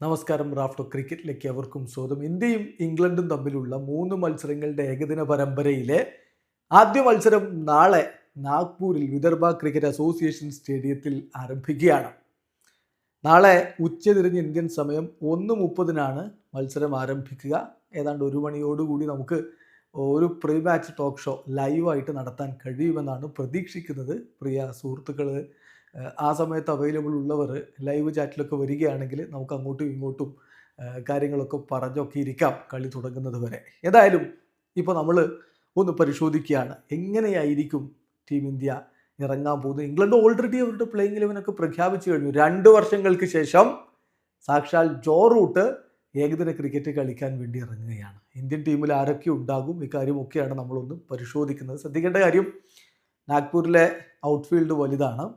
നമസ്കാരം റാഫ്റ്റോ ക്രിക്കറ്റിലേക്ക് അവർക്കും സ്വാഗതം. ഇന്ത്യയും ഇംഗ്ലണ്ടും തമ്മിലുള്ള മൂന്ന് മത്സരങ്ങളുടെ ഏകദിന പരമ്പരയിലെ ആദ്യ മത്സരം നാളെ നാഗ്പൂരിൽ വിദർഭ ക്രിക്കറ്റ് അസോസിയേഷൻ സ്റ്റേഡിയത്തിൽ ആരംഭിക്കുകയാണ്. നാളെ ഉച്ചതിരിഞ്ഞ് ഇന്ത്യൻ സമയം ഒന്ന് മുപ്പതിനാണ് മത്സരം ആരംഭിക്കുക. ഏതാണ്ട് ഒരു മണിയോടുകൂടി നമുക്ക് ഒരു പ്രീ മാച്ച് ടോക്ക് ഷോ ലൈവായിട്ട് നടത്താൻ കഴിയുമെന്നാണ് പ്രതീക്ഷിക്കുന്നത്. പ്രിയ സുഹൃത്തുക്കൾ ആ സമയത്ത് അവൈലബിൾ ഉള്ളവർ ലൈവ് ചാറ്റിലൊക്കെ വരികയാണെങ്കിൽ നമുക്ക് അങ്ങോട്ടും ഇങ്ങോട്ടും കാര്യങ്ങളൊക്കെ പറഞ്ഞൊക്കെ ഇരിക്കാം കളി തുടങ്ങുന്നത് വരെ. ഏതായാലും ഇപ്പോൾ നമ്മൾ ഒന്ന് പരിശോധിക്കുകയാണ്. എങ്ങനെയായിരിക്കും ടീം ഇന്ത്യ ഇറങ്ങാൻ പോകുന്നത്? ഇംഗ്ലണ്ട് ഓൾറെഡി അവരുടെ പ്ലേയിങ് ഇലവനൊക്കെ പ്രഖ്യാപിച്ചു കഴിഞ്ഞു. രണ്ട് വർഷങ്ങൾക്ക് ശേഷം സാക്ഷാൽ ജോ റൂട്ട് ഏകദിന ക്രിക്കറ്റ് കളിക്കാൻ വേണ്ടി ഇറങ്ങുകയാണ്. ഇന്ത്യൻ ടീമിൽ ആരൊക്കെ ഉണ്ടാകും? ഇക്കാര്യമൊക്കെയാണ് നമ്മളൊന്ന് പരിശോധിക്കുന്നത്. ശ്രദ്ധിക്കേണ്ട കാര്യം നാഗ്പൂരിലെ ഔട്ട്ഫീൽഡ് വലുതാണ്.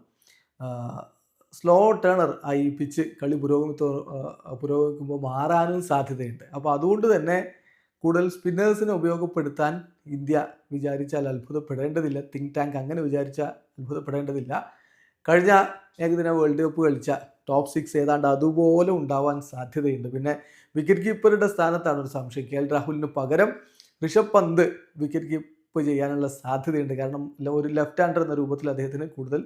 സ്ലോ ടേണർ ആയി പിച്ച് കളി പുരോഗമിത്തോ പുരോഗമിക്കുമ്പോൾ മാറാനും സാധ്യതയുണ്ട്. അപ്പോൾ അതുകൊണ്ട് തന്നെ കൂടുതൽ സ്പിന്നേഴ്സിനെ ഉപയോഗപ്പെടുത്താൻ ഇന്ത്യ വിചാരിച്ചാൽ അത്ഭുതപ്പെടേണ്ടതില്ല. തിങ്ക് ടാങ്ക് അങ്ങനെ വിചാരിച്ചാൽ അത്ഭുതപ്പെടേണ്ടതില്ല. കഴിഞ്ഞ ഏകദിന വേൾഡ് കപ്പ് കളിച്ച ടോപ്പ് സിക്സ് ഏതാണ്ട് അതുപോലെ ഉണ്ടാവാൻ സാധ്യതയുണ്ട്. പിന്നെ വിക്കറ്റ് കീപ്പറുടെ സ്ഥാനത്താണ് ഒരു സംശയം. കെ എൽ രാഹുലിന് പകരം ഋഷഭ് പന്ത് വിക്കറ്റ് കീപ്പ് ചെയ്യാനുള്ള സാധ്യതയുണ്ട്. കാരണം ഒരു ലെഫ്റ്റ് ഹാൻഡർ എന്ന രൂപത്തിൽ അദ്ദേഹത്തിന് കൂടുതൽ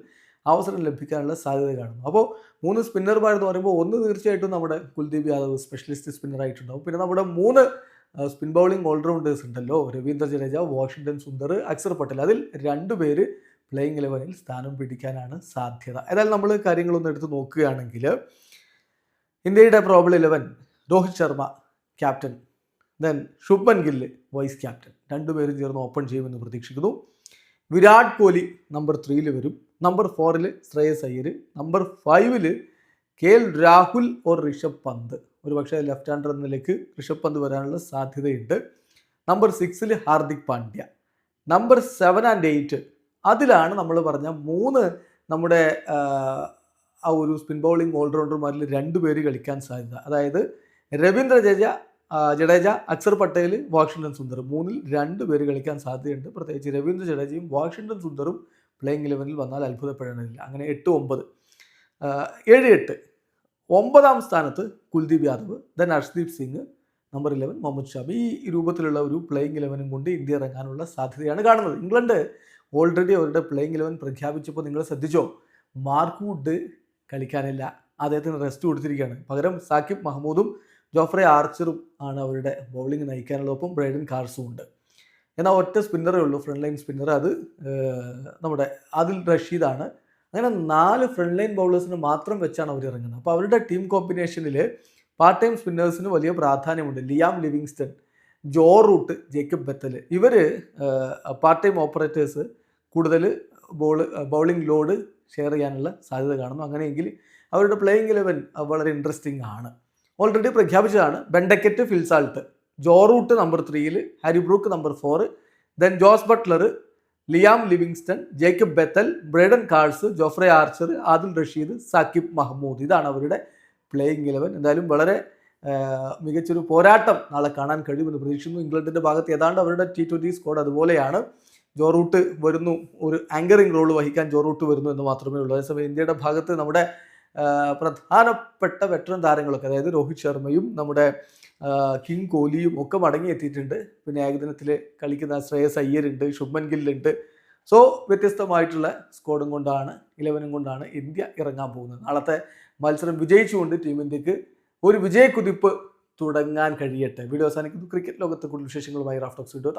അവസരം ലഭിക്കാനുള്ള സാധ്യത കാണുന്നു അപ്പോൾ മൂന്ന് സ്പിന്നർമാർ എന്ന് പറയുമ്പോൾ ഒന്ന് തീർച്ചയായിട്ടും നമ്മുടെ കുൽദീപ് യാദവ് സ്പെഷ്യലിസ്റ്റ് സ്പിന്നർ ആയിട്ടുണ്ടാവും. പിന്നെ നമ്മുടെ മൂന്ന് സ്പിൻ ബൗളിംഗ് ഓൾറൗണ്ടേഴ്സ് ഉണ്ടല്ലോ. രവീന്ദ്ര ജഡേജ വാഷിംഗ്ടൺ സുന്ദർ അക്സർ പട്ടേൽ. അതിൽ രണ്ട് പേര് പ്ലേയിങ് ഇലവനിൽ സ്ഥാനം പിടിക്കാനാണ് സാധ്യത. ഏതായാലും നമ്മൾ കാര്യങ്ങളൊന്ന് എടുത്ത് നോക്കുകയാണെങ്കിൽ ഇന്ത്യയുടെ probable eleven Rohit Sharma captain then Shubman Gill vice captain രണ്ടുപേരും ചേർന്ന് ഓപ്പൺ ചെയ്യുമെന്ന് പ്രതീക്ഷിക്കുന്നു. വിരാട് കോഹ്ലി നമ്പർ ത്രീയിൽ വരും. നമ്പർ ഫോറിൽ ശ്രേയസ് അയ്യർ നമ്പർ ഫൈവിൽ K L Rahul or Rishabh Pant. ഒരു പക്ഷേ ലെഫ്റ്റ് ഹാൻഡർ എന്ന നിലയ്ക്ക് ഋഷഭ് പന്ത് വരാനുള്ള സാധ്യതയുണ്ട്. നമ്പർ സിക്സിൽ Hardik Pandya. Number seven and eight അതിലാണ് നമ്മൾ പറഞ്ഞ മൂന്ന് നമ്മുടെ ആ, ഒരു സ്പിൻ ബൗളിംഗ് ഓൾറൗണ്ടർമാരിൽ രണ്ട് പേര് കളിക്കാൻ സാധ്യത. അതായത് രവീന്ദ്ര ജഡേജ ജഡേജ അക്സർ പട്ടേൽ വാഷിംഗ്ടൺ സുന്ദർ മൂന്നിൽ രണ്ട് പേര് കളിക്കാൻ സാധ്യതയുണ്ട്. പ്രത്യേകിച്ച് രവീന്ദ്ര ജഡേജയും വാഷിംഗ്ടൺ സുന്ദറും പ്ലേയിങ് ഇലവനിൽ വന്നാൽ അത്ഭുതപ്പെടണമെന്നില്ല അങ്ങനെ എട്ട് ഒമ്പത്. ഏഴ് എട്ട്. ഒമ്പതാം സ്ഥാനത്ത് Kuldeep Yadav then Arshdeep Singh number eleven Mohammed Shami ഈ രൂപത്തിലുള്ള ഒരു പ്ലേയിങ് ഇലവനും കൊണ്ട് ഇന്ത്യ ഇറങ്ങാനുള്ള സാധ്യതയാണ് കാണുന്നത്. ഇംഗ്ലണ്ട് ഓൾറെഡി അവരുടെ പ്ലേയിങ് ഇലവൻ പ്രഖ്യാപിച്ചപ്പോൾ നിങ്ങൾ ശ്രദ്ധിച്ചോ? മാർക്ക് വുഡ് കളിക്കാനില്ല. അദ്ദേഹത്തിന് റെസ്റ്റ് കൊടുത്തിരിക്കുകയാണ്. പകരം സാക്കിബ് മഹമ്മൂദും ജോഫ്രെ ആർച്ചറും ആണ് അവരുടെ ബൗളിംഗ് നയിക്കാനുള്ളതൊപ്പം ബ്രൈഡൻ കാർസും ഉണ്ട്. എന്നാൽ ഒറ്റ സ്പിന്നറേ ഉള്ളൂ ഫ്രണ്ട് ലൈൻ സ്പിന്നർ അത് നമ്മുടെ അതിൽ റഷീദാണ്. അങ്ങനെ നാല് ഫ്രണ്ട് ലൈൻ ബൗളേഴ്സിന് മാത്രം വെച്ചാണ് അവർ ഇറങ്ങുന്നത്. അപ്പോൾ അവരുടെ ടീം കോമ്പിനേഷനിൽ പാർട്ട് ടൈം സ്പിന്നേഴ്സിന് വലിയ പ്രാധാന്യമുണ്ട്. Liam Livingstone Joe Root Jacob Bethell ഇവർ പാർട്ട് ടൈം ഓപ്പറേറ്റേഴ്സ് കൂടുതൽ ബോൾ ബൗളിംഗ് ലോഡ് ഷെയർ ചെയ്യാനുള്ള സാധ്യത കാണുന്നു. അങ്ങനെയെങ്കിൽ അവരുടെ പ്ലേയിങ് ഇലവൻ വളരെ ഇൻട്രസ്റ്റിംഗ് ആണ്. Already പ്രഖ്യാപിച്ചതാണ്. Ben Duckett Phil Salt Joe Root number ത്രീയിൽ Harry Brook number four then Jos Buttler Liam Livingstone Jacob Bethell Brydon Carse Jofra Archer Adil Rashid Saqib Mahmood ഇതാണ് അവരുടെ പ്ലേയിങ് ഇലവൻ എന്തായാലും വളരെ മികച്ചൊരു പോരാട്ടം നാളെ കാണാൻ കഴിയുമെന്ന് പ്രതീക്ഷിക്കുന്നു. ഇംഗ്ലണ്ടിന്റെ ഭാഗത്ത് ഏതാണ്ട് അവരുടെ ടി ട്വന്റി സ്കോഡ് അതുപോലെയാണ്. ജോ റൂട്ട് വരുന്നു. ഒരു ആങ്കറിംഗ് റോൾ വഹിക്കാൻ ജോ റൂട്ട് വരുന്നു എന്ന് മാത്രമേ ഉള്ളൂ. അതേസമയം ഇന്ത്യയുടെ ഭാഗത്ത് നമ്മുടെ പ്രധാനപ്പെട്ട വെറ്ററൻ താരങ്ങളൊക്കെ അതായത് രോഹിത് ശർമ്മയും നമ്മുടെ കിങ് കോഹ്ലിയും ഒക്കെ മടങ്ങിയെത്തിയിട്ടുണ്ട്. പിന്നെ ഏകദിനത്തിൽ കളിക്കുന്ന ശ്രേയസ് അയ്യരുണ്ട് ശുഭൻ ഗില്ലുണ്ട്. സോ വ്യത്യസ്തമായിട്ടുള്ള സ്ക്വാഡും കൊണ്ടാണ് ഇലവനും കൊണ്ടാണ് ഇന്ത്യ ഇറങ്ങാൻ പോകുന്നത്. നാളത്തെ മത്സരം വിജയിച്ചുകൊണ്ട് ടീം ഇന്ത്യയ്ക്ക് ഒരു വിജയക്കുതിപ്പ് തുടങ്ങാൻ കഴിയട്ടെ. വീഡിയോ അവസാനിക്കുന്നു. ക്രിക്കറ്റ് ലോകത്തെ കൂടുതൽ വിശേഷങ്ങളുമായി റാഫ്റ്റോക്സ് വീഡിയോ